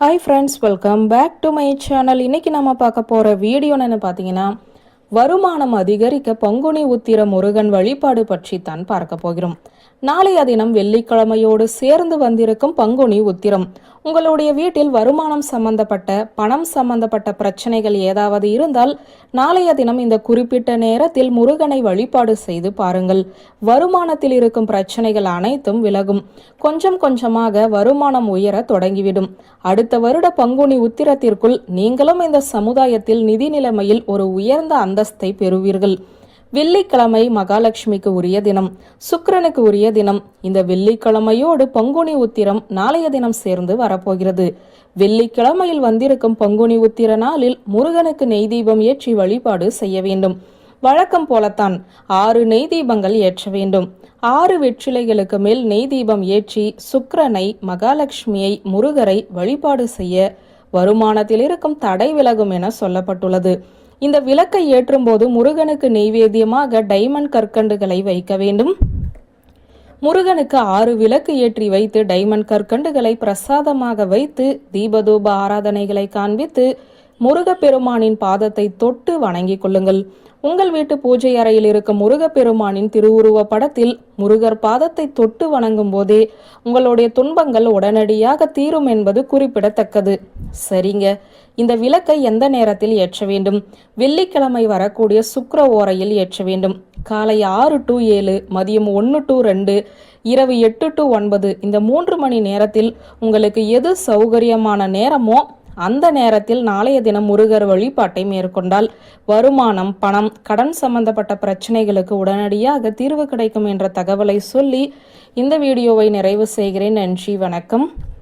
Hi friends welcome back to my channel இன்னைக்கு நம்ம பார்க்க போகிற வீடியோ என்ன பார்த்தீங்கன்னா வருமானம் அதிகரிக்க பங்குனி உத்திர முருகன் வழிபாடு பற்றி தான் பார்க்க போகிறோம். நாளைய தினம் வெள்ளிக்கிழமையோடு சேர்ந்து வந்திருக்கும் பங்குனி உத்திரம். உங்களுடைய வீட்டில் வருமானம் சம்பந்தப்பட்ட பணம் சம்பந்தப்பட்ட பிரச்சனைகள் ஏதாவது இருந்தால் நாளைய தினம் இந்த குறிப்பிட்ட நேரத்தில் முருகனை வழிபாடு செய்து பாருங்கள். வருமானத்தில் இருக்கும் பிரச்சனைகள் அனைத்தும் விலகும். கொஞ்சம் கொஞ்சமாக வருமானம் உயர தொடங்கிவிடும். அடுத்த வருட பங்குனி உத்திரத்திற்குள் நீங்களும் இந்த சமுதாயத்தில் நிதி நிலைமையில் ஒரு உயர்ந்த அந்தஸ்தை பெறுவீர்கள். வெள்ளிக்கிழமை மகாலட்சுமிக்கு உரிய தினம் சுக்கரனுக்கு உரிய தினம். இந்த வெள்ளிக்கிழமையோடு பங்குனி உத்திரம் நாளைய தினம் சேர்ந்து வரப்போகிறது. வெள்ளிக்கிழமையில் வந்திருக்கும் பங்குனி உத்திர நாளில் முருகனுக்கு நெய் தீபம் ஏற்றி வழிபாடு செய்ய வேண்டும். வழக்கம் போலத்தான் ஆறு நெய் தீபங்கள் ஏற்ற வேண்டும். ஆறு வெற்றிலைகளுக்கு மேல் நெய் தீபம் ஏற்றி சுக்கரனை மகாலட்சுமியை முருகரை வழிபாடு செய்ய வருமானத்தில் இருக்கும் தடை விலகும் என சொல்லப்பட்டுள்ளது. இந்த விளக்கை ஏற்றும் போது முருகனுக்கு நெய்வேத்தியமாக டைமண்ட் கற்கண்டுகளை வைக்க வேண்டும். முருகனுக்கு ஆறு விளக்கு ஏற்றி வைத்து டைமண்ட் கற்கண்டுகளை பிரசாதமாக வைத்து தீபதூப ஆராதனைகளை காண்பித்து முருகப்பெருமானின் பாதத்தை தொட்டு வணங்கிக் கொள்ளுங்கள். உங்கள் வீட்டு பூஜை அறையில் இருக்கும் முருகப்பெருமானின் திருவுருவ படத்தில் முருகர் பாதத்தை தொட்டு வணங்கும் போதே உங்களுடைய துன்பங்கள் உடனடியாக தீரும் என்பது குறிப்பிடத்தக்கது. சரிங்க. இந்த விளக்கை எந்த நேரத்தில் ஏற்ற வேண்டும்? வெள்ளிக்கிழமை வரக்கூடிய சுக்கர ஓரையில் ஏற்ற வேண்டும். காலை ஆறு டு ஏழு மதியம் ஒன்று டு ரெண்டு இரவு எட்டு டு ஒன்பது இந்த மூன்று மணி நேரத்தில் உங்களுக்கு எது சௌகரியமான நேரமோ அந்த நேரத்தில் நாளைய தினம் முருகர் வழிபாட்டை மேற்கொண்டால் வருமானம் பணம் கடன் சம்பந்தப்பட்ட பிரச்சனைகளுக்கு உடனடியாக தீர்வு கிடைக்கும் என்ற தகவலை சொல்லி இந்த வீடியோவை நிறைவு செய்கிறேன். நன்றி வணக்கம்.